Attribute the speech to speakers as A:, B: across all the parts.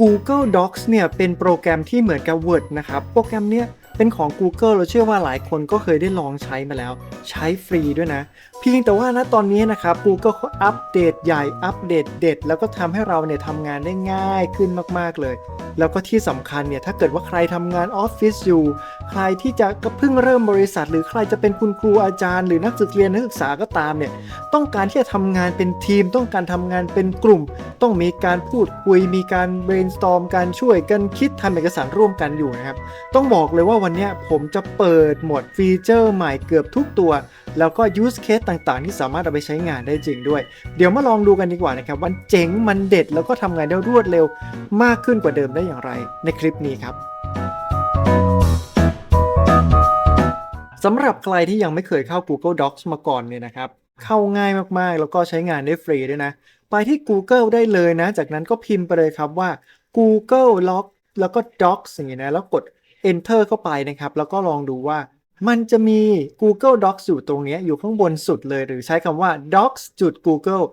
A: Google Docs เนี่ยเป็นโปรแกรมที่เหมือนกับ Word นะครับ โปรแกรมเนี้ยเป็นของ Google เราเชื่อว่าหลายคนก็เคยได้ลองใช้มาแล้ว ใช้ฟรีด้วยนะเพียงแต่ว่าณตอนนี้นะครับ Google เขาอัปเดตใหญ่อัปเดตเด็ด แล้วก็ทำให้เราเนี่ยทำงานได้ง่ายขึ้นมากๆเลย แล้วก็ที่สำคัญเนี่ยถ้าเกิดว่าใครทำงานออฟฟิศอยู่ ใครที่จะก็เพิ่งเริ่มบริษัท หรือใครจะเป็นคุณครูอาจารย์ หรือนักศึกเรียนนักศึกษาก็ตามเนี่ยต้องการที่จะทำงานเป็นทีม ต้องการทำงานเป็นกลุ่ม ต้องมีการพูดคุยมีการ brainstorm การช่วยกันคิดทำเอกสารร่วมกันอยู่นะครับต้องบอกเลยว่าวันนี้ผมจะเปิดหมดฟีเจอร์ใหม่เกือบทุกตัว แล้วก็ use case ต่างๆ ที่สามารถเอาไปใช้งานได้จริงด้วย เดี๋ยวมาลองดูกันดีกว่านะครับว่าเจ๋งมันเด็ดแล้วก็ทำงานได้รวดเร็วมากขึ้นกว่าเดิมได้อย่างไร ในคลิปนี้ครับสำหรับใครที่ยังไม่เคยเข้า Google Docs มาก่อนเนี่ยนะครับเข้าง่ายมากๆ แล้วก็ใช้งานได้ฟรีด้วยนะ ไปที่ Google ได้เลยนะ จากนั้นก็พิมพ์ไปเลยครับว่า Google Docs แล้วก็ Docs อย่างนี้นะแล้วกด Enter เข้าไปนะครับ แล้วก็ลองดูว่า มันจะมี Google Docs อยู่ตรงนี้อยู่ข้างบนสุดเลย หรือใช้คำว่า docs.google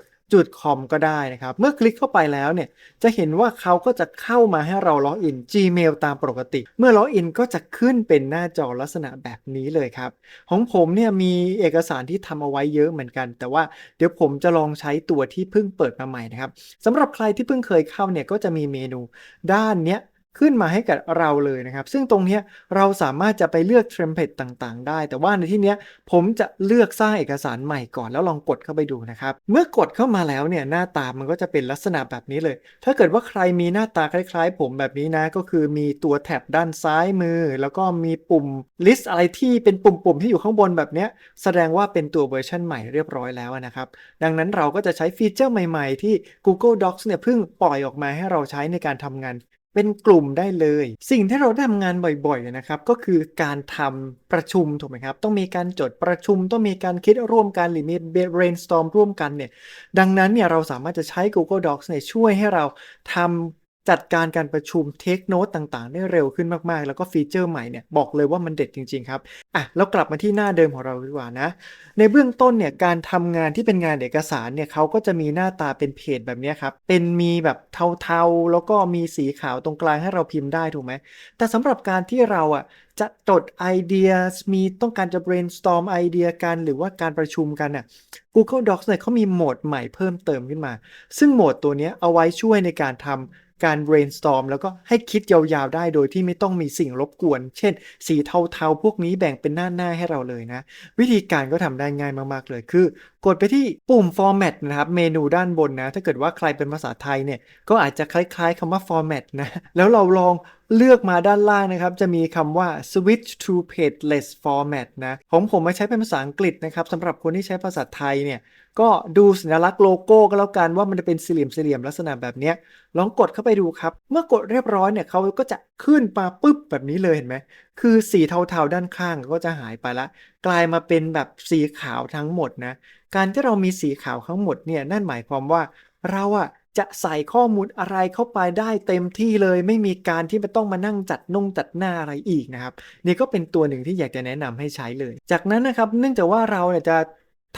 A: com ก็ได้นะครับ เมื่อคลิกเข้าไปแล้วเนี่ย จะเห็นว่าเขาก็จะเข้ามาให้เราล็อกอิน Gmail ตามปกติ เมื่อล็อกอินก็จะขึ้นเป็นหน้าจอลักษณะแบบนี้เลยครับ ของผมเนี่ยมีเอกสารที่ทำเอาไว้เยอะเหมือนกัน แต่ว่าเดี๋ยวผมจะลองใช้ตัวที่เพิ่งเปิดมาใหม่นะครับสำหรับใครที่เพิ่งเคยเข้าเนี่ยก็จะมีเมนูด้านเนี้ย ขึ้นมาให้กับเราเลยนะครับ ซึ่งตรงนี้เราสามารถจะไปเลือกเทมเพลตต่างๆ ได้ แต่ว่าในที่นี้ผมจะเลือกสร้างเอกสารใหม่ก่อนแล้วลองกดเข้าไปดูนะครับ เมื่อกดเข้ามาแล้วเนี่ยหน้าตามันก็จะเป็นลักษณะแบบนี้เลย ถ้าเกิดว่าใครมีหน้าตาคล้าย ๆ ผมแบบนี้นะก็คือมีตัวแท็บด้านซ้ายมือ แล้วก็มีปุ่มลิสต์อะไรที่เป็นปุ่มๆที่อยู่ข้างบนแบบเนี้ยแสดงว่าเป็นตัวเวอร์ชันใหม่เรียบร้อยแล้วนะครับดังนั้นเราก็จะใช้ฟีเจอร์ใหม่ ๆ ที่ Google Docs เนี่ยเพิ่งปล่อยออกมาให้เราใช้ในการทำงาน เป็นกลุ่มได้เลย สิ่งที่เราได้ทำงานบ่อยๆนะครับก็คือการทำประชุมถูกไหมครับ ต้องมีการจดประชุมต้องมีการคิดร่วมกันหรือมี brainstorm ร่วมกันเนี่ยดังนั้นเนี่ยเราสามารถจะใช้ Google Docs เนี่ยช่วยให้เราทำ จัดการการประชุม take note ต่างๆ ได้เร็วขึ้นมากๆ แล้วก็ฟีเจอร์ใหม่เนี่ยบอกเลยว่ามันเด็ดจริง ๆ ครับอะแล้วกลับมาที่หน้าเดิมของเราดีกว่านะ ในเบื้องต้นเนี่ยการทำงานที่เป็นงานเอกสารเนี่ยเขาก็จะมีหน้าตาเป็นเพจแบบนี้ครับ เป็นมีแบบเทาๆ แล้วก็มีสีขาวตรงกลางให้เราพิมพ์ได้ถูกไหม แต่สำหรับการที่เราอะจะจดไอเดียมีต้องการจะ brainstorm ไอเดียกันหรือว่าการประชุมกันน่ะ Google Docs เนี่ยเขามีโหมดใหม่เพิ่มเติมขึ้นมา ซึ่งโหมดตัวเนี้ยเอาไว้ช่วยในการทำ การ brainstorm แล้วก็ให้คิดยาวๆได้โดยที่ไม่ต้องมีสิ่งรบกวน เช่น สีเทาๆ พวกนี้แบ่งเป็นหน้าๆให้เราเลยนะ วิธีการก็ทำได้ง่ายมากๆเลยคือ กดไปที่ปุ่ม format นะครับ เมนูด้านบนนะ ถ้าเกิดว่าใครเป็นภาษาไทยเนี่ย ก็อาจจะคล้ายๆคำว่า format นะ แล้วเราลองเลือกมาด้านล่างนะครับ จะมีคำว่า switch to pageless format นะของผมมาใช้เป็นภาษาอังกฤษนะครับสำหรับคนที่ใช้ภาษาไทยเนี่ย ก็ดูสัญลักษณ์โลโก้ก็แล้วกันว่ามันจะเป็นสี่เหลี่ยมสี่เหลี่ยมลักษณะแบบนี้ลองกดเข้าไปดูครับ เมื่อกดเรียบร้อยเนี่ยเขาก็จะขึ้นมาปุ๊บแบบนี้เลยเห็นไหมคือสีเทาๆด้านข้างก็จะหายไปละ กลายมาเป็นแบบสีขาวทั้งหมดนะการที่เรามีสีขาวทั้งหมดเนี่ยนั่นหมายความว่าเราอะจะใส่ข้อมูลอะไรเข้าไปได้เต็มที่เลยไม่มีการที่จะต้องมานั่งจัดนุ่งจัดหน้าอะไรอีกนะครับ นี่ก็เป็นตัวหนึ่งที่อยากจะแนะนำให้ใช้เลย จากนั้นนะครับเนื่องจากว่าเราเนี่ยจะ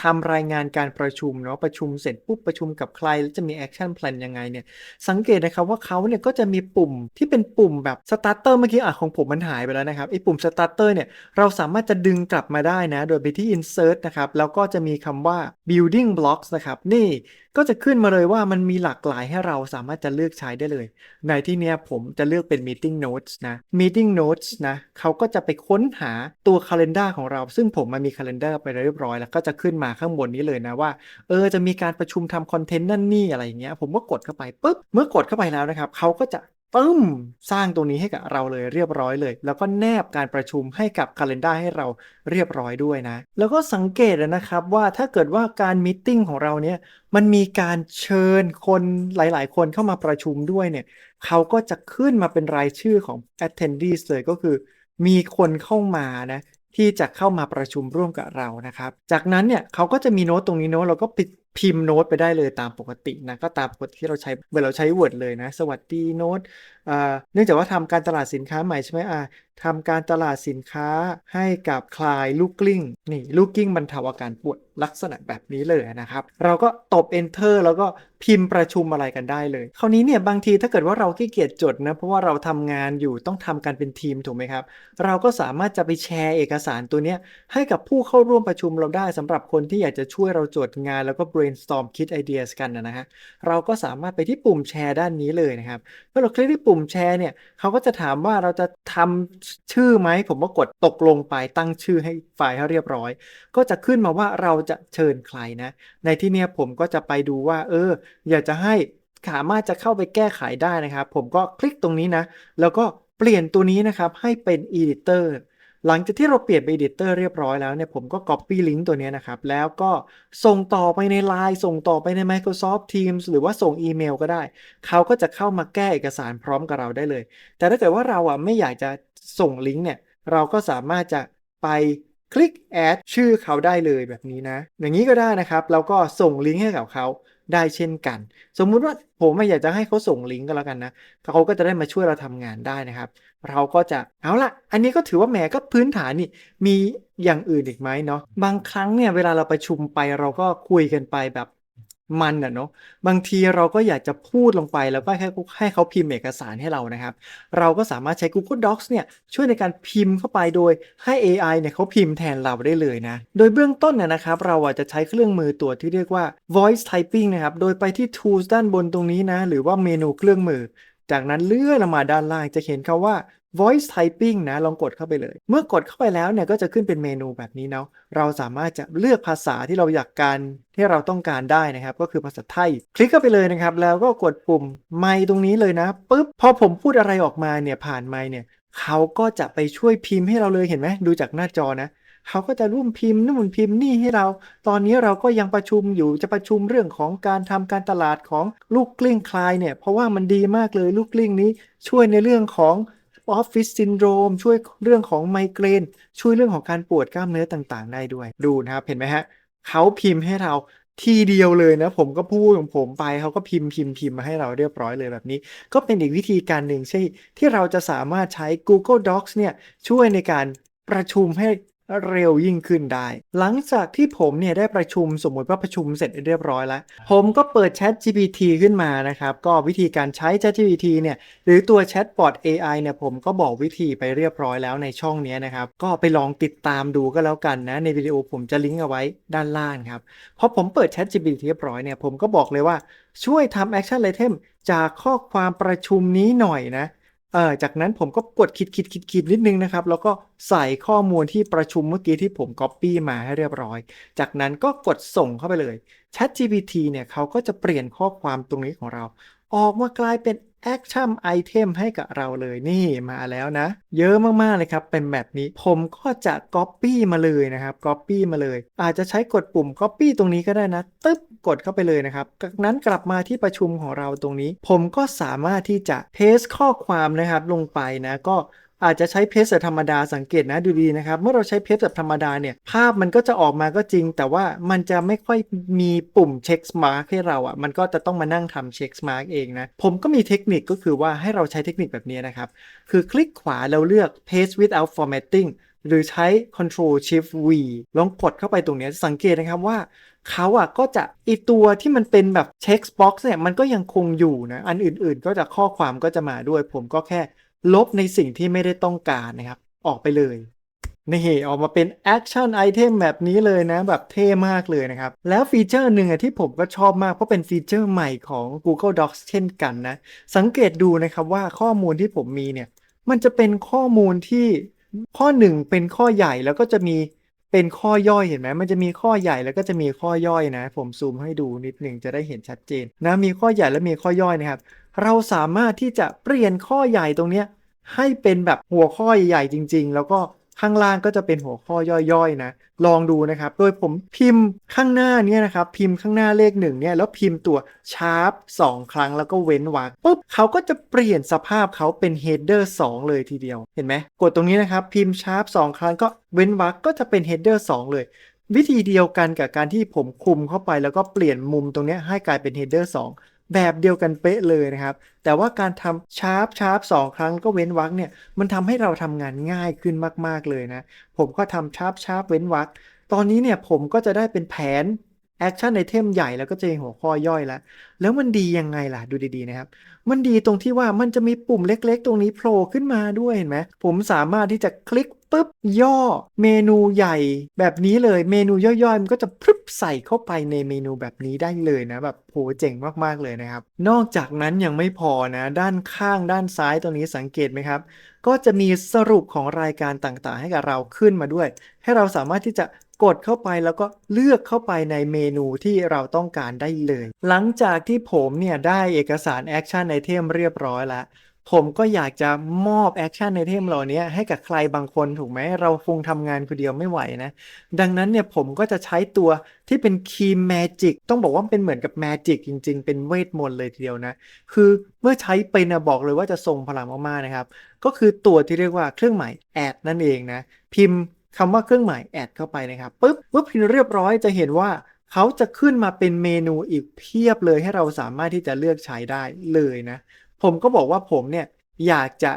A: ทำรายงานการประชุมเนาะประชุมเสร็จปุ๊บประชุมกับใครแล้วจะมีแอคชั่นแพลนยังไงเนี่ยสังเกตนะครับว่าเขาเนี่ยก็จะมีปุ่มที่เป็นปุ่มแบบสตาร์เตอร์เมื่อกี้อะของผมมันหายไปแล้วนะครับไอ้ปุ่มสตาร์เตอร์เนี่ยเราสามารถจะดึงกลับมาได้นะ โดยไปที่ insert นะครับแล้วก็จะมีคำว่า building blocks นะครับนี่ ก็จะขึ้นมาเลยว่ามันมีหลากหลายให้เราสามารถจะเลือกใช้ได้เลย ในที่เนี้ยผมจะเลือกเป็น meeting notes นะ meeting notes นะเขาก็จะไปค้นหาตัว calendar ของเรา ซึ่งผมมันมี calendar ไปเรียบร้อย แล้วก็จะขึ้นมาข้างบนนี้เลยนะว่า เออจะมีการประชุมทำคอนเทนต์นั่นนี่อะไรอย่างเงี้ยผมก็กดเข้าไปปุ๊บเมื่อกดเข้าไปแล้วนะครับเขาก็จะ ปึ้มสร้างตรงนี้ให้กับเราเลยเรียบร้อยเลย แล้วก็แนบการประชุมให้กับ calendar ให้เราเรียบร้อยด้วยนะ แล้วก็สังเกตนะครับว่าถ้าเกิดว่าการมิ팅ของเราเนี่ยมันมีการเชิญคนหลาย ๆ คนเข้ามาประชุมด้วยเนี่ยเขาก็จะขึ้นมาเป็นรายชื่อของ attendees เลยก็คือ มีคนเข้ามานะที่จะเข้ามาประชุมร่วมกับเรานะครับ จากนั้นเนี่ยเขาก็จะมีโน้ตตรงนี้โน้ตเราก็ปิด พิมพ์โน้ตไปได้เลยตามปกตินะ ก็ตามปกติที่เราใช้เวลาเราใช้ Word เลยนะ สวัสดีโน้ต เนื่องจากว่าทำการตลาดสินค้าใหม่ใช่ไหมอ่าทำการตลาดสินค้าให้กับคลายลูกกลิ้งนี่ลูกกลิ้งบรรเทาอาการปวดลักษณะแบบนี้เลยนะครับ เราก็ตบ enter แล้วก็พิมพ์ประชุมอะไรกันได้เลย คราวนี้เนี่ยบางทีถ้าเกิดว่าเราขี้เกียจจดนะเพราะว่าเราทำงานอยู่ต้องทำกันเป็นทีมถูกไหมครับ เราก็สามารถจะไปแชร์เอกสารตัวเนี้ยให้กับผู้เข้าร่วมประชุมเราได้สำหรับคนที่อยากจะช่วยเราจดงานแล้วก็ brainstorm คิดไอเดียกันนะฮะเราก็สามารถไปที่ปุ่มแชร์ด้านนี้เลยนะครับเมื่อเราคลิกที่ปุ่มแชร์เนี่ยเขาก็จะถามว่าเราจะทำชื่อไหม ผมก็กดตกลงไปตั้งชื่อให้ไฟล์ให้เรียบร้อย ก็จะขึ้นมาว่าเราจะเชิญใครนะ ในที่เนี้ยผมก็จะไปดูว่า เออ อยากจะให้สามารถจะเข้าไปแก้ไขได้นะครับ ผมก็คลิกตรงนี้นะ แล้วก็เปลี่ยนตัวนี้นะครับให้เป็น editor หลังจากที่เราเปลี่ยนไป editor เรียบร้อยแล้วเนี่ยผมก็ copy link ตัวนี้นะครับ แล้วก็ส่งต่อไปใน Line ส่งต่อไปใน Microsoft Teams หรือว่าส่งอีเมลก็ได้ เขาก็จะเข้ามาแก้เอกสารพร้อมกับเราได้เลย แต่ถ้าเกิดว่าเราอะไม่อยากจะส่งลิงก์เนี่ยเราก็สามารถจะไปคลิกแอดชื่อเขาได้เลยแบบนี้นะ อย่างนี้ก็ได้นะครับ แล้วก็ส่งลิงก์ให้กับเขา ได้เช่นกัน สมมุติว่าผมไม่อยากจะให้เขาส่งลิงก์ก็แล้วกันนะเขาก็จะได้มาช่วยเราทำงานได้นะครับ เราก็จะเอาละอันนี้ก็ถือว่าแหมก็พื้นฐานนี่มีอย่างอื่นอีกไหมเนาะบางครั้งเนี่ยเวลาเราประชุมไปเราก็คุยกันไปแบบ มันอะเนาะ บางทีเราก็อยากจะพูดลงไป แล้วก็ให้ให้เขาพิมพ์เอกสารให้เรานะครับ เราก็สามารถใช้ Google Docs เนี่ย ช่วยในการพิมพ์เข้าไป โดยให้ AI เนี่ยเขาพิมพ์แทนเราได้เลยนะ โดยเบื้องต้นเนี่ยนะครับ เราอาจจะใช้เครื่องมือตัวที่เรียกว่า voice typing นะครับ โดยไปที่ tools ด้านบนตรงนี้นะ หรือว่าเมนูเครื่องมือ จากนั้นเลื่อนลงมาด้านล่างจะเห็นคาว่า voice typing นะ ลองกดเข้าไปเลย เมื่อกดเข้าไปแล้วเนี่ย ก็จะขึ้นเป็นเมนูแบบนี้เนาะ เราสามารถจะเลือกภาษาที่เราอยากการที่เราต้องการได้นะครับ ก็คือภาษาไทย คลิกเข้าไปเลยนะครับ แล้วก็กดปุ่มไมค์ตรงนี้เลยนะปุ๊บ พอผมพูดอะไรออกมาเนี่ย ผ่านไมค์เนี่ย เขาก็จะไปช่วยพิมพ์ให้เราเลยเห็นไหม ดูจากหน้าจอนะเขาก็จะร่วมพิมพ์นู่นพิมพ์นี่ให้เรา ตอนนี้เราก็ยังประชุมอยู่ จะประชุมเรื่องของการทำการตลาดของลูกกลิ้งคลายเนี่ย เพราะว่ามันดีมากเลยลูกกลิ้งนี้ช่วยในเรื่องของ ออฟฟิศซินโดรมช่วยเรื่องของไมเกรน ช่วยเรื่องของการปวดกล้ามเนื้อต่างๆ ได้ด้วย ดูนะครับ เห็นไหมฮะเขาพิมพ์ให้เราทีเดียวเลยนะ ผมก็พูดของผมไปเขาก็พิมพ์พิมพ์พิมพ์มาให้เราเรียบร้อยเลยแบบนี้ ก็เป็นอีกวิธีการหนึ่งใช่ที่เราจะสามารถใช้ Google Docs เนี่ยช่วยในการประชุมให้ เร็วยิ่งขึ้นได้ หลังจากที่ผมเนี่ยได้ประชุมสมมติว่าประชุมเสร็จเรียบร้อยแล้ว ผมก็เปิด Chat GPT ขึ้นมานะครับ ก็วิธีการใช้ Chat GPT เนี่ยหรือตัว Chatbot AI เนี่ยผมก็บอกวิธีไปเรียบร้อยแล้วในช่องนี้นะครับ ก็ไปลองติดตามดูก็แล้วกันนะ ในวิดีโอผมจะลิงก์เอาไว้ด้านล่างครับพอผมเปิด Chat GPT เรียบร้อยเนี่ยผมก็บอกเลยว่าช่วยทำ Action Item จากข้อความประชุมนี้หน่อยนะเออจากนั้นผมก็กดคิดคิดคิดคิดนิดนึงนะครับ แล้วก็ใส่ข้อมูลที่ประชุมเมื่อกี้ที่ผม Copy มาให้เรียบร้อย จากนั้นก็กดส่งเข้าไปเลย ChatGPT เนี่ยเขาก็จะเปลี่ยนข้อความตรงนี้ของเรา ออกมากลายเป็น Action Item ให้กับเราเลยนี่มาแล้วนะ เยอะมากๆเลยครับ เป็นแบบนี้ผมก็จะ Copy มาเลยนะครับ Copy มาเลย อาจจะใช้กดปุ่ม Copy ตรงนี้ก็ได้นะตึ๊บ กดเข้าไปเลยนะครับ จากนั้นกลับมาที่ประชุมของเราตรงนี้ ผมก็สามารถที่จะ paste ข้อความนะครับลงไปนะก็อาจจะใช้เพจแบบธรรมดาสังเกตนะดูดีนะครับ เมื่อเราใช้เพจแบบธรรมดาเนี่ย ภาพมันก็จะออกมาก็จริง แต่ว่ามันจะไม่ค่อยมีปุ่มเช็คมาร์กให้เราอะ่ะ มันก็จะต้องมานั่งทำเช็คมาร์กเองนะ ผมก็มีเทคนิคก็คือว่าให้เราใช้เทคนิคแบบนี้นะครับ คือคลิกขวาแล้วเลือก paste without formatting หรือใช้ control shift v ลองกดเข้าไปตรงนี้สังเกตนะครับว่าเขาอะก็จะอีตัวที่มันเป็นแบบ text box เนี่ยมันก็ยังคงอยู่นะ อันอื่นๆ ก็จะข้อความก็จะมาด้วย ผมก็แค่ลบในสิ่งที่ไม่ได้ต้องการนะครับ ออกไปเลยนี่ออกมาเป็น Action Item แบบนี้เลยนะ แบบเท่มากเลยนะครับ แล้วฟีเจอร์หนึ่งที่ผมก็ชอบมาก เพราะเป็นฟีเจอร์ใหม่ของ Google Docs เช่นกันนะ สังเกตดูนะครับว่าข้อมูลที่ผมมีเนี่ย มันจะเป็นข้อมูลที่ ข้อหนึ่งเป็นข้อใหญ่แล้วก็จะมีเป็นข้อย่อยเห็นไหมมันจะมีข้อใหญ่แล้วก็จะมีข้อย่อยนะ ผมซูมให้ดูนิดหนึ่งจะได้เห็นชัดเจนนะมีข้อใหญ่และมีข้อย่อยนะครับ เราสามารถที่จะเปลี่ยนข้อใหญ่ตรงเนี้ยให้เป็นแบบหัวข้อใหญ่จริง ๆ แล้วก็ ข้างล่างก็จะเป็นหัวข้อย่อยๆนะ ลองดูนะครับ โดยผมพิมพ์ข้างหน้าเนี่ยนะครับ พิมพ์ข้างหน้าเลขหนึ่งเนี่ยแล้วพิมพ์ตัวชาร์ปสองครั้งแล้วก็เว้นวรรคปุ๊บเขาก็จะเปลี่ยนสภาพเขาเป็น header 2เลยทีเดียว เห็นไหมกดตรงนี้นะครับ พิมพ์ชาร์ปสองครั้งก็เว้นวรรคก็จะเป็น header 2เลยวิธีเดียวกันกับการที่ผมคุมเข้าไปแล้วก็เปลี่ยนมุมตรงนี้ให้กลายเป็น header 2 แบบเดียวกันเป๊ะเลยนะครับ แต่ว่าการทำชาร์ปชาร์ปสองครั้งก็เว้นวรรคเนี่ย มันทำให้เราทำงานง่ายขึ้นมาก ๆ เลยนะ ผมก็ทำชาร์ปชาร์ปเว้นวรรคตอนนี้เนี่ยผมก็จะได้เป็นแผนแอคชั่นไอเทมใหญ่แล้วก็จะมีหัวข้อย่อยแล้ว แล้วมันดียังไงล่ะ ดูดีๆนะครับ มันดีตรงที่ว่ามันจะมีปุ่มเล็กๆ ตรงนี้โผล่ขึ้นมาด้วยเห็นไหมผมสามารถที่จะคลิก ปุ๊บย่อเมนูใหญ่แบบนี้เลยเมนูย่อยๆมันก็จะพรึบใส่เข้าไปในเมนูแบบนี้ได้เลยนะแบบโหเจ๋งมากๆเลยนะครับ นอกจากนั้นยังไม่พอนะ ด้านข้างด้านซ้ายตรงนี้สังเกตไหมครับ ก็จะมีสรุปของรายการต่างๆ ให้กับเราขึ้นมาด้วย ให้เราสามารถที่จะกดเข้าไปแล้วก็เลือกเข้าไปในเมนูที่เราต้องการได้เลย หลังจากที่ผมเนี่ยได้เอกสารแอคชั่นไอเทมเรียบร้อยแล้ว ผมก็อยากจะมอบแอคชั่นไอเทมเหล่านี้ให้กับใครบางคนถูกไหม เราคงทำงานคนเดียวไม่ไหวนะ ดังนั้นเนี่ยผมก็จะใช้ตัวที่เป็นคีย์แมจิกต้องบอกว่าเป็นเหมือนกับแมจิกจริง ๆ เป็นเวทมนต์เลยทีเดียวนะ คือเมื่อใช้เป็นนะบอกเลยว่าจะทรงพลังมากๆนะครับ ก็คือตัวที่เรียกว่าเครื่องหมายแอดนั่นเองนะ พิมพ์คำว่าเครื่องหมายแอดเข้าไปนะครับปุ๊บปุ๊บพิมพ์เรียบร้อยจะเห็นว่าเขาจะขึ้นมาเป็นเมนูอีกเพียบเลยให้เราสามารถที่จะเลือกใช้ได้เลยนะ ผมก็บอกว่าผมเนี่ยอยากจะ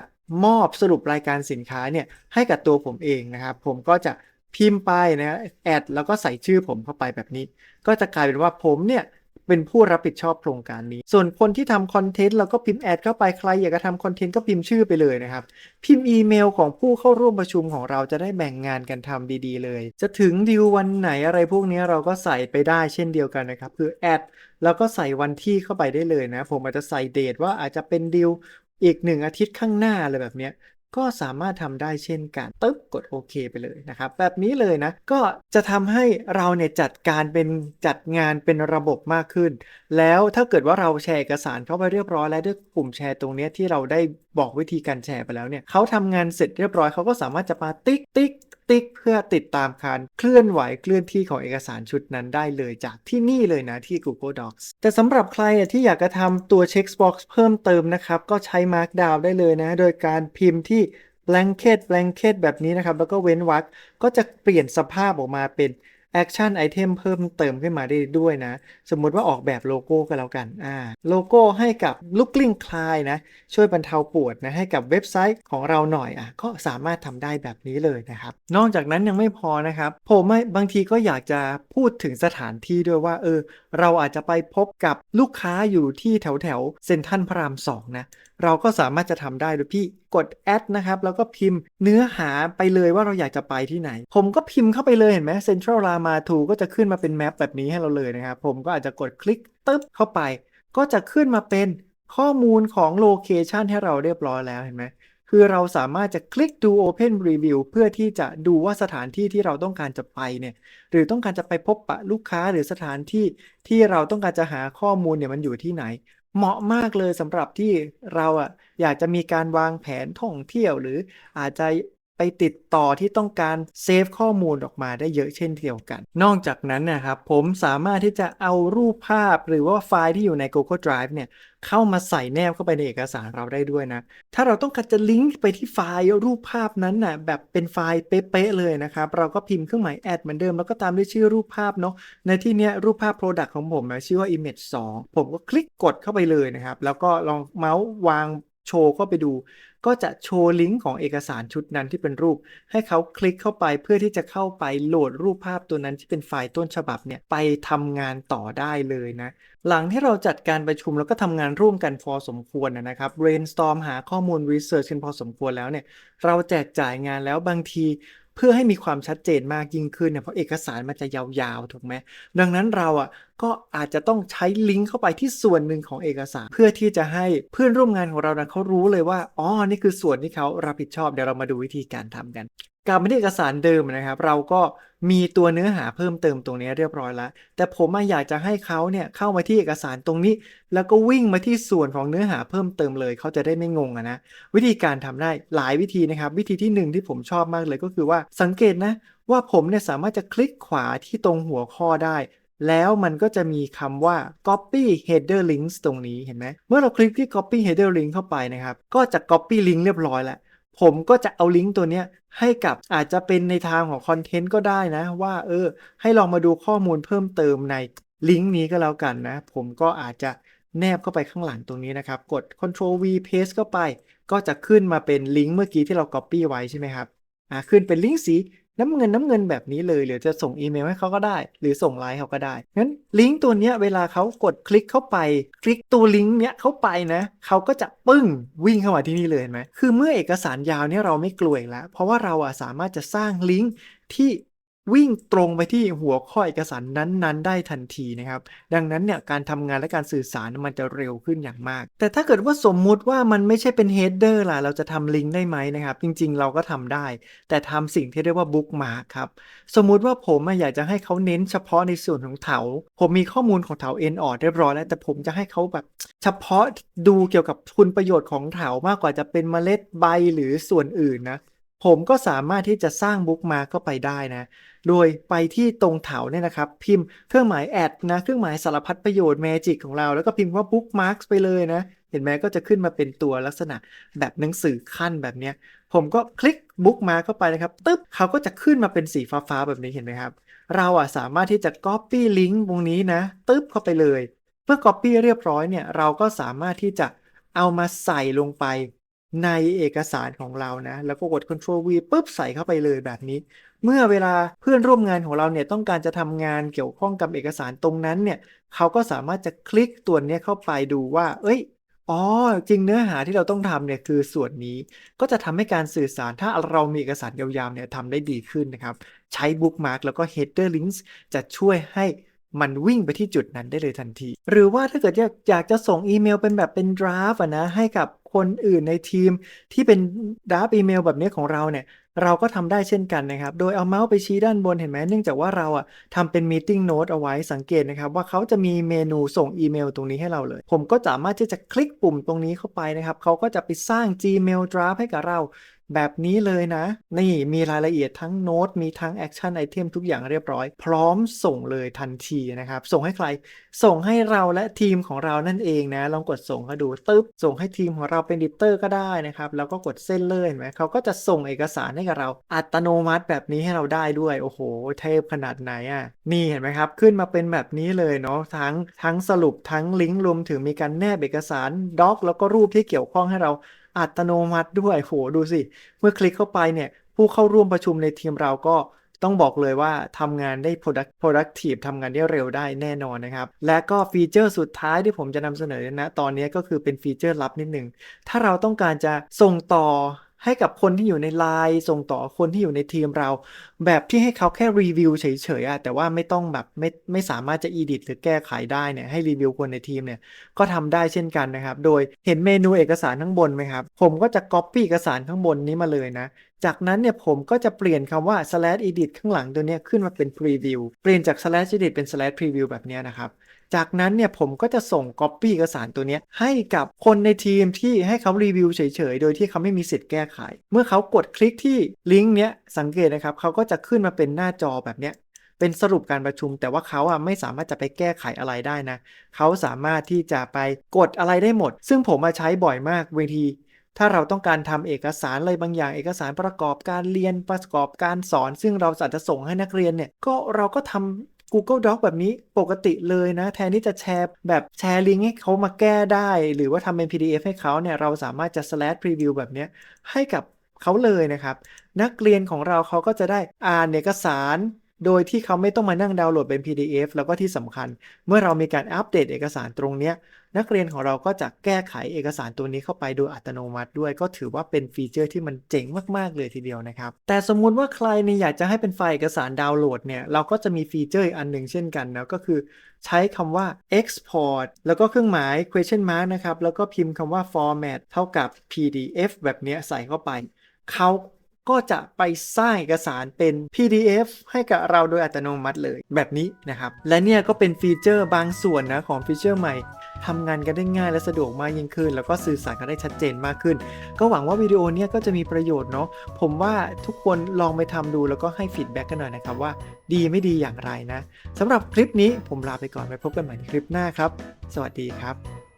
A: มอบสรุปรายการสินค้าเนี่ยให้กับตัวผมเองนะครับ ผมก็จะพิมพ์ไปนะแอดแล้วก็ใส่ชื่อผมเข้าไปแบบนี้ ก็จะกลายเป็นว่าผมเนี่ยเป็นผู้รับผิดชอบโครงการนี้ ส่วนคนที่ทำคอนเทนต์เราก็พิมพ์แอดเข้าไปใครอยากจะทำคอนเทนต์ก็พิมพ์ชื่อไปเลยนะครับ พิมพ์อีเมลของผู้เข้าร่วมประชุมของเราจะได้แบ่งงานกันทำดีๆเลย จะถึงดิววันไหนอะไรพวกนี้เราก็ใส่ไปได้เช่นเดียวกันนะครับ คือแอด แล้วก็ใส่วันที่เข้าไปได้เลยนะ ผมอาจจะใส่เดทว่าอาจจะเป็นดิวอีกหนึ่งอาทิตย์ข้างหน้าอะไรแบบเนี้ยก็สามารถทำได้เช่นกันตึ๊บกดโอเคไปเลยนะครับ แบบนี้เลยนะ ก็จะทำให้เราเนี่ยจัดการเป็นจัดงานเป็นระบบมากขึ้น แล้วถ้าเกิดว่าเราแชร์เอกสารเข้าไปเรียบร้อยแล้วด้วยปุ่มแชร์ตรงนี้ที่เราได้บอกวิธีการแชร์ไปแล้วเนี่ยเขาทำงานเสร็จเรียบร้อยเขาก็สามารถจะมาติ๊กติ๊ก ติ๊กเพื่อติดตามการเคลื่อนไหวเคลื่อนที่ของเอกสารชุดนั้นได้เลยจากที่นี่เลยนะที่ Google Docs แต่สำหรับใครที่อยากจะทำตัว Checkbox เพิ่มเติมนะครับ ก็ใช้ Markdown ได้เลยนะ โดยการพิมพ์ที่ blanket blanket แบบนี้นะครับ แล้วก็เว้นวรรคก็จะเปลี่ยนสภาพออกมาเป็น Action Item เพิ่มเติมขึ้นมาได้ด้วยนะ สมมุติว่าออกแบบโลโก้ก็แล้วกันอ่าโลโก้ให้กับ Looking คลายนะ ช่วยบรรเทาปวดนะให้กับเว็บไซต์ของเราหน่อยอะก็สามารถทำได้แบบนี้เลยนะครับ นอกจากนั้นยังไม่พอนะครับผมบางทีก็อยากจะพูดถึงสถานที่ด้วยว่าเออเราอาจจะไปพบกับลูกค้าอยู่ที่แถวแถวเซ็นทรัลพระรามสองนะ เราก็สามารถจะทำได้โดยพี่กดแอดนะครับแล้วก็พิมพ์เนื้อหาไปเลยว่าเราอยากจะไปที่ไหน ผมก็พิมพ์เข้าไปเลยเห็นไหม Central Rama 2ก็จะขึ้นมาเป็นแมปแบบนี้ให้เราเลยนะครับ ผมก็อาจจะกดคลิกตึ๊บเข้าไป ก็จะขึ้นมาเป็นข้อมูลของโลเคชันให้เราเรียบร้อยแล้วเห็นไหมคือเราสามารถจะคลิกดู Open Review เพื่อที่จะดูว่าสถานที่ที่เราต้องการจะไปเนี่ยหรือต้องการจะไปพบปะลูกค้าหรือสถานที่ที่เราต้องการจะหาข้อมูลเนี่ยมันอยู่ที่ไหน เหมาะมากเลยสำหรับที่เราอะอยากจะมีการวางแผนท่องเที่ยว หรืออาจจะ ไปติดต่อที่ต้องการเซฟข้อมูลออกมาได้เยอะเช่นเดียวกัน นอกจากนั้นนะครับผมสามารถที่จะเอารูปภาพหรือว่าไฟล์ที่อยู่ใน Google Drive เนี่ยเข้ามาใส่แนบเข้าไปในเอกสารเราได้ด้วยนะ ถ้าเราต้องการจะลิงก์ไปที่ไฟล์รูปภาพนั้นน่ะแบบเป็นไฟล์เป๊ะๆเลยนะครับ เราก็พิมพ์เครื่องหมายแอดเหมือนเดิม แล้วก็ตามด้วยชื่อรูปภาพเนาะ ในที่เนี้ยรูปภาพ Product ของผมนะชื่อว่า Image 2 ผมก็คลิกกดเข้าไปเลยนะครับ แล้วก็ลองเมาส์วาง โชว์เข้าไปดู ก็จะโชว์ลิงก์ของเอกสารชุดนั้นที่เป็นรูป ให้เขาคลิกเข้าไปเพื่อที่จะเข้าไปโหลดรูปภาพตัวนั้นที่เป็นไฟล์ต้นฉบับเนี่ยไปทำงานต่อได้เลยนะ หลังที่เราจัดการประชุมแล้วก็ทำงานร่วมกันพอสมควรนะครับ brainstorm หาข้อมูล research กันพอสมควรแล้วเนี่ยเราแจกจ่ายงานแล้วบางที พื่อให้มีความชัดเจนมากยิ่งขึ้นเนี่ยเพราะเอกสารมันจะยาวๆถูกไหมดังนั้นเราอะก็อาจจะต้องใช้ลิงก์เข้าไปที่ส่วนหนึ่งของเอกสาร เพื่อที่จะให้เพื่อนร่วมงานของเรานะเขารู้เลยว่าอ๋อนี่คือส่วนที่เขารับผิดชอบเดี๋ยวเรามาดูวิธีการทำกัน กลับมาที่เอกสารเดิมนะครับ เราก็มีตัวเนื้อหาเพิ่มเติมตรงนี้เรียบร้อยแล้ว แต่ผมอยากจะให้เขาเนี่ยเข้ามาที่เอกสารตรงนี้ แล้วก็วิ่งมาที่ส่วนของเนื้อหาเพิ่มเติมเลย เขาจะได้ไม่งงนะ วิธีการทำได้หลายวิธีนะครับ วิธีที่หนึ่งที่ผมชอบมากเลยก็คือว่าสังเกตนะว่าผมเนี่ยสามารถจะคลิกขวาที่ตรงหัวข้อได้แล้วมันก็จะมีคำว่า copy header links ตรงนี้เห็นไหม เมื่อเราคลิกที่ copy header link เข้าไปนะครับ ก็จะ copy link เรียบร้อยแล้ว ผมก็จะเอาลิงก์ตัวเนี้ยให้กับอาจจะเป็นในทางของคอนเทนต์ก็ได้นะ ว่าเออ ให้ลองมาดูข้อมูลเพิ่มเติมในลิงก์นี้ก็แล้วกันนะ ผมก็อาจจะแนบเข้าไปข้างหลังตรงนี้นะครับ กด Ctrl V paste เข้าไป ก็จะขึ้นมาเป็นลิงก์เมื่อกี้ที่เรา Copy ไว้ใช่ไหมครับอ่าขึ้นเป็นลิงก์สี น้ำเงินน้ำเงินแบบนี้เลย หรือจะส่งอีเมลให้เขาก็ได้ หรือส่งไลน์เขาก็ได้งั้นลิงก์ตัวเนี้ยเวลาเขากดคลิกเข้าไป คลิกตัวลิงก์เนี้ยเข้าไปนะเขาก็จะปึ้งวิ่งเข้ามาที่นี่เลยเห็นไหมคือเมื่อเอกสารยาวเนี่ยเราไม่กลัวอีกแล้ว เพราะว่าเราอะสามารถจะสร้างลิงก์ที่ วิ่งตรงไปที่หัวข้อเอกสารนั้นๆ ได้ทันทีนะครับ ดังนั้นเนี่ยการทำงานและการสื่อสารมันจะเร็วขึ้นอย่างมาก แต่ถ้าเกิดว่าสมมุติว่ามันไม่ใช่เป็น header ล่ะ เราจะทำลิงก์ได้ไหมนะครับ จริงๆ เราก็ทำได้ แต่ทำสิ่งที่เรียกว่า bookmark ครับ สมมุติว่าผมอยากจะให้เขาเน้นเฉพาะในส่วนของเถา ผมมีข้อมูลของเถา n ออดเรียบร้อยแล้ว แต่ผมจะให้เขาแบบเฉพาะดูเกี่ยวกับคุณประโยชน์ของเถามากกว่าจะเป็นเมล็ดใบหรือส่วนอื่นนะ ผมก็สามารถที่จะสร้างบุ๊กมาเข้าไปได้นะ โดยไปที่ตรงเถาเนี่ยนะครับ พิมพ์เครื่องหมายแอดนะเครื่องหมายสารพัดประโยชน์แมจิกของเรา แล้วก็พิมพ์ว่า bookmarks ไปเลยนะ เห็นไหมก็จะขึ้นมาเป็นตัวลักษณะแบบหนังสือขั้นแบบเนี้ย ผมก็คลิก bookmark เข้าไปนะครับ ตึ๊บเขาก็จะขึ้นมาเป็นสีฟ้าๆแบบนี้เห็นไหมครับ เราอะสามารถที่จะ copy link ตรงนี้นะ ตึ๊บเข้าไปเลยเมื่อ copy เรียบร้อยเนี่ยเราก็สามารถที่จะเอามาใส่ลงไป ในเอกสารของเรานะ แล้วก็กด Ctrl V ปุ๊บใส่เข้าไปเลยแบบนี้ เมื่อเวลาเพื่อนร่วมงานของเราเนี่ยต้องการจะทำงานเกี่ยวข้องกับเอกสารตรงนั้นเนี่ยเขาก็สามารถจะคลิกตัวนี้เข้าไปดูว่า เอ้ยอ๋อจริงเนื้อหาที่เราต้องทำเนี่ยคือส่วนนี้ก็จะทำให้การสื่อสารถ้าเรามีเอกสารยาวๆเนี่ยทำได้ดีขึ้นนะครับ ใช้ bookmark แล้วก็ header links จะช่วยให้ มันวิ่งไปที่จุดนั้นได้เลยทันที หรือว่าถ้าเกิดอยากอยากจะส่งอีเมลเป็นแบบเป็น draft อะนะให้กับคนอื่นในทีมที่เป็น draft อีเมลแบบนี้ของเราเนี่ยเราก็ทำได้เช่นกันนะครับ โดยเอาเมาส์ไปชี้ด้านบนเห็นไหมเนื่องจากว่าเราอะทำเป็น meeting note เอาไว้สังเกตนะครับ ว่าเขาจะมีเมนูส่งอีเมลตรงนี้ให้เราเลย ผมก็สามารถที่จะคลิกปุ่มตรงนี้เข้าไปนะครับ เขาก็จะไปสร้าง Gmail draft ให้กับเรา แบบนี้เลยนะ นี่มีรายละเอียดทั้งโน้ต มีทั้งแอคชั่นไอเทมทุกอย่างเรียบร้อย พร้อมส่งเลยทันทีนะครับ ส่งให้ใคร ส่งให้เราและทีมของเรานั่นเองนะ ลองกดส่งเขาดูตึ๊บ ส่งให้ทีมของเราเป็นดิเตอร์ก็ได้นะครับ แล้วก็กดเส้นเลยเห็นไหมเขาก็จะส่งเอกสารให้กับเรา อัตโนมัติแบบนี้ให้เราได้ด้วย โอ้โห เทพขนาดไหนอะ นี่เห็นไหมครับ ขึ้นมาเป็นแบบนี้เลยเนาะ ทั้ง ทั้งสรุป ทั้งลิงก์ รวมถึงมีการแนบเอกสารด็อกแล้วก็รูปที่เกี่ยวข้องให้เรา อัตโนมัติด้วยโหดูสิ เมื่อคลิกเข้าไปเนี่ย ผู้เข้าร่วมประชุมในทีมเราก็ต้องบอกเลยว่าทำงานได้ product productive ทำงานได้เร็วได้แน่นอนนะครับ และก็ฟีเจอร์สุดท้ายที่ผมจะนำเสนอนะ ตอนนี้ก็คือเป็นฟีเจอร์ลับนิดหนึ่ง ถ้าเราต้องการจะส่งต่อ ให้กับคนที่อยู่ในไลน์ส่งต่อคนที่อยู่ในทีมเรา แบบที่ให้เขาแค่รีวิวเฉยๆอะแต่ว่าไม่ต้องแบบไม่ไม่สามารถจะ edit หรือแก้ไขได้เนี่ยให้รีวิวคนในทีมเนี่ยก็ทำได้เช่นกันนะครับ โดยเห็นเมนูเอกสารข้างบนไหมครับ ผมก็จะ copy เอกสารข้างบนนี้มาเลยนะ จากนั้นเนี่ยผมก็จะเปลี่ยนคำว่า slash edit ข้างหลังตัวเนี้ยขึ้นมาเป็น preview เปลี่ยนจาก slash edit เป็น slash preview แบบนี้นะครับ จากนั้นเนี่ยผมก็จะส่ง copy เอกสารตัวนี้ให้กับคนในทีมที่ให้เขารีวิวเฉยๆ โดยที่เขาไม่มีสิทธิ์แก้ไข เมื่อเขากดคลิกที่ลิงก์เนี้ยสังเกตนะครับเขาก็จะขึ้นมาเป็นหน้าจอแบบเนี้ยเป็นสรุปการประชุม แต่ว่าเขาอะไม่สามารถจะไปแก้ไขอะไรได้นะ เขาสามารถที่จะไปกดอะไรได้หมด ซึ่งผมมาใช้บ่อยมากเวทีถ้าเราต้องการทำเอกสารอะไรบางอย่างเอกสารประกอบการเรียนประกอบการสอน ซึ่งเราอาจจะส่งให้นักเรียนเนี่ยก็เราก็ทำ Google Doc แบบนี้ปกติเลยนะ แทนที่จะแชร์แบบแชร์ลิงก์ให้เขามาแก้ได้ หรือว่าทำเป็น PDF ให้เขาเนี่ย เราสามารถจะ slash preview แบบเนี้ยให้กับเขาเลยนะครับ นักเรียนของเราเขาก็จะได้อ่านเอกสาร โดยที่เขาไม่ต้องมานั่งดาวน์โหลดเป็น PDF แล้วก็ที่สำคัญ เมื่อเรามีการอัปเดตเอกสารตรงนี้ นักเรียนของเราก็จะแก้ไขเอกสารตัวนี้เข้าไปโดยอัตโนมัติด้วยก็ถือว่าเป็นฟีเจอร์ที่มันเจ๋งมากๆเลยทีเดียวนะครับ แต่สมมุติว่าใครเนี่ยอยากจะให้เป็นไฟล์เอกสารดาวน์โหลดเนี่ยเราก็จะมีฟีเจอร์อันหนึ่งเช่นกันนะก็คือใช้คำว่า export แล้วก็เครื่องหมาย question mark นะครับแล้วก็พิมพ์คำว่า format เท่ากับ PDF แบบนี้ใส่เข้าไปเขา ก็จะไปสร้างเอกสารเป็น PDF ให้กับเราโดยอัตโนมัติเลยแบบนี้นะครับ และเนี่ยก็เป็นฟีเจอร์บางส่วนนะของฟีเจอร์ใหม่ทำงานกันได้ง่ายและสะดวกมากยิ่งขึ้น แล้วก็สื่อสารกันได้ชัดเจนมากขึ้น ก็หวังว่าวิดีโอเนี้ก็จะมีประโยชน์เนาะผมว่าทุกคนลองไปทำดูแล้วก็ให้ฟีดแบ็กกันหน่อยนะครับว่าดีไม่ดีอย่างไรนะสำหรับคลิปนี้ผมลาไปก่อนไว้พบกันใหม่ในคลิปหน้าครับ สวัสดีครับ